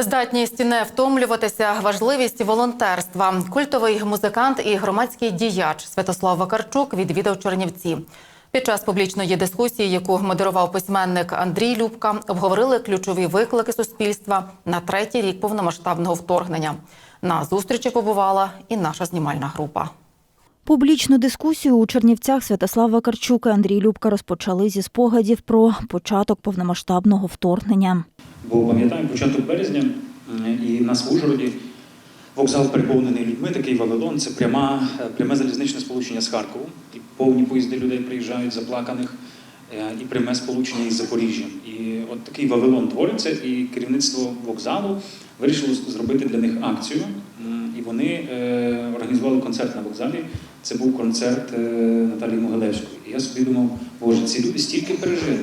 Здатність не втомлюватися, важливість волонтерства. Культовий музикант і громадський діяч Святослав Вакарчук відвідав Чернівці. Під час публічної дискусії, яку модерував письменник Андрій Любка, обговорили ключові виклики суспільства на третій рік повномасштабного вторгнення. На зустрічі побувала і наша знімальна група. Публічну дискусію у Чернівцях Святослав Вакарчук і Андрій Любка розпочали зі спогадів про початок повномасштабного вторгнення. Бо пам'ятаємо початок березня, і в нас в Ужгороді вокзал переповнений людьми, такий Вавилон. Це пряма, е, пряме залізничне сполучення з Харковом. І повні поїзди людей приїжджають заплаканих, е, і пряме сполучення із Запоріжжям. І от такий Вавилон твориться, і керівництво вокзалу вирішило зробити для них акцію. І вони е, організували концерт на вокзалі. Це був концерт е, Наталії Могилевської. І я собі думав, боже, ці люди стільки пережили.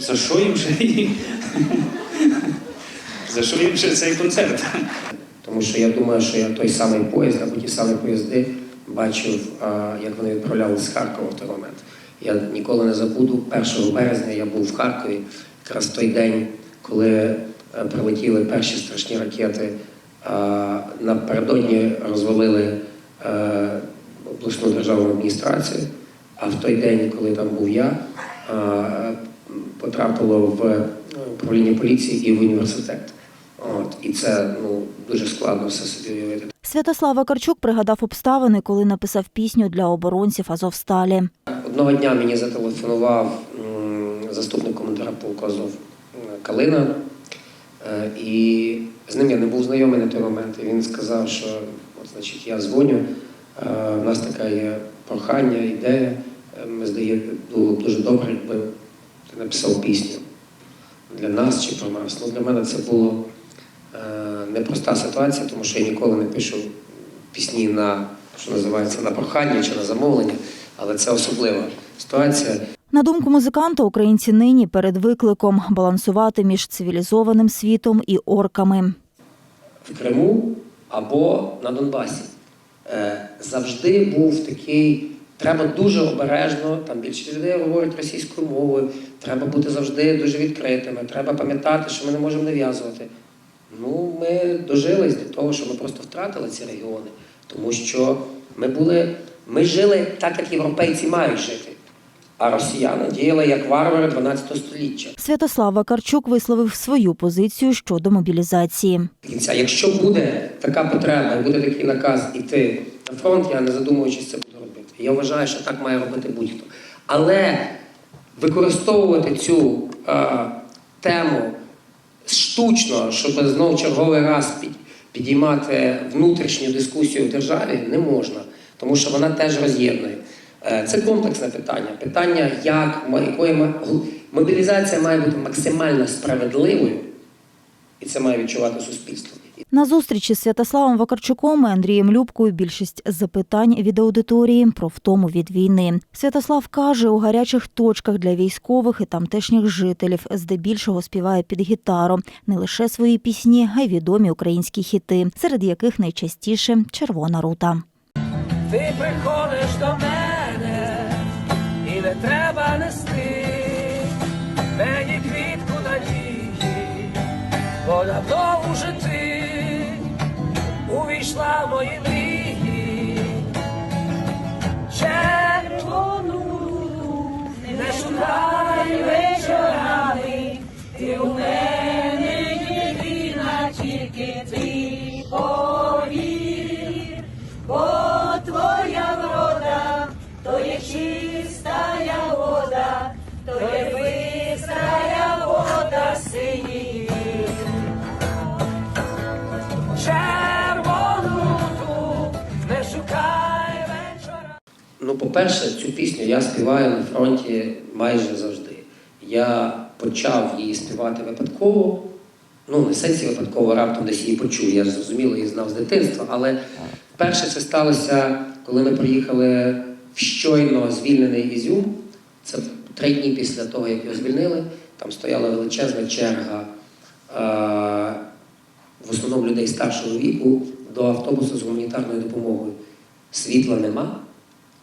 За що їм вже за що їм ще цей концерт? Тому що я думаю, що я той самий поїзд або ті самі поїзди бачив, як вони відправляли з Харкова в той момент. Я ніколи не забуду, 1 березня я був в Харкові, якраз той день, коли е, прилетіли перші страшні ракети. Напередодні розвалили е, обласну державну адміністрацію, а в той день, коли там був я, потрапило в управління поліції і в університет. От, і це ну, дуже складно все собі уявити. Святослав Вакарчук пригадав обставини, коли написав пісню для оборонців Азовсталі. Одного дня мені зателефонував заступник командира полку Азов Калина, Е, і з ним я не був знайомий на той момент. І він сказав, що от, значить, я дзвоню, е, в нас така є прохання, ідея. Е, Ми здається, було б дуже добре, якби ти написав пісню для нас чи про нас. Ну, для мене це було е, непроста ситуація, тому що я ніколи не пишу пісні на, що називається, на прохання чи на замовлення, але це особлива ситуація. На думку музиканта, українці нині перед викликом балансувати між цивілізованим світом і орками. в Криму або на Донбасі. Е, Завжди був такий. Треба дуже обережно, там більшість людей говорять російською мовою, треба бути завжди дуже відкритими, треба пам'ятати, що ми не можемо нав'язувати. Ну, ми дожились до того, що ми просто втратили ці регіони, тому що ми були, ми жили так, як європейці мають жити, а росіяни діяли як варвари 12 століття. Святослав Вакарчук висловив свою позицію щодо мобілізації. кінця. Якщо буде така потреба і буде такий наказ іти на фронт, я не задумуючись це буду робити. Я вважаю, що так має робити будь-хто. Але використовувати цю е, тему штучно, щоб знов черговий раз під, підіймати внутрішню дискусію в державі, не можна, тому що вона теж роз'єднує. Е, Це комплексне питання. Питання, як якої мобілізація має бути максимально справедливою, і це має відчувати суспільство. На зустрічі з Святославом Вакарчуком і Андрієм Любкою більшість запитань від аудиторії про втому від війни. Святослав каже, у гарячих точках для військових і тамтешніх жителів здебільшого співає під гітару не лише свої пісні, а й відомі українські хіти, серед яких найчастіше червона рута. Ти приходиш до мене і не треба нести бо довжити увійшла мої Ну, по-перше, цю пісню я співаю на фронті майже завжди. Я почав її співати випадково. Ну, не сенсі випадково раптом десь її почув. Я зрозуміло її знав з дитинства. Але вперше це сталося, коли ми приїхали в щойно звільнений Ізюм. Це три дні після того, як його звільнили. Там стояла величезна черга. е, в основному людей старшого віку до автобусу з гуманітарною допомогою. Світла нема,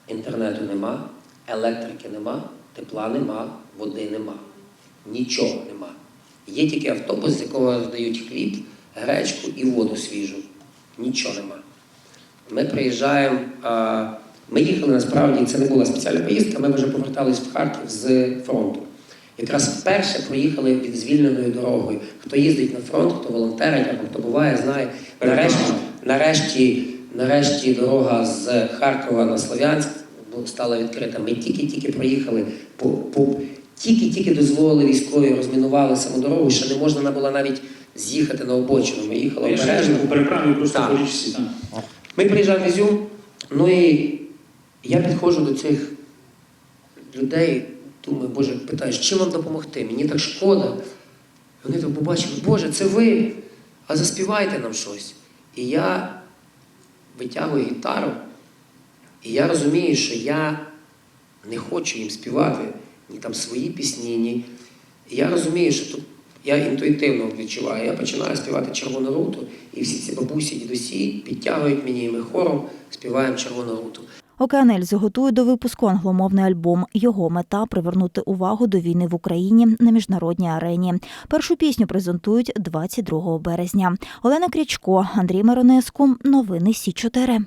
інтернету нема, електрики нема, тепла нема, води нема. Нічого нема. Є тільки автобус, з якого здають хліб, гречку і воду свіжу. Нічого нема. Ми приїжджаємо. Ми їхали насправді, це не була спеціальна поїздка, ми вже повертались в Харків з фронту. Якраз вперше проїхали від звільненою дорогою. Хто їздить на фронт, хто волонтерить або хто буває, знає. Нарешті, нарешті, нарешті дорога з Харкова на Слов'янськ стала відкрита. Ми тільки-тільки проїхали тільки-тільки дозволили військові, розмінували саму дорогу, що не можна було навіть з'їхати на обочину. Ми їхали обережно. Так. Так. Ми приїжджаємо в Ізюм, ну і я підходжу до цих людей, думаю, Боже, питаю, чим вам допомогти? Мені так шкода. Вони так побачили, Боже, це ви, а заспівайте нам щось. І я витягую гітару, і я розумію, що я не хочу їм співати ні там свої пісні, ні. І я розумію, що тут я інтуїтивно відчуваю. Я починаю співати червону руту, і всі ці бабусі, дідусі підтягують мені, і ми хором співаємо червону руту. Океанельзи готує до випуску англомовний альбом. Його мета привернути увагу до війни в Україні на міжнародній арені. Першу пісню презентують 22 березня. Олена Крічко, Андрій Миронеску. Новини Сі 4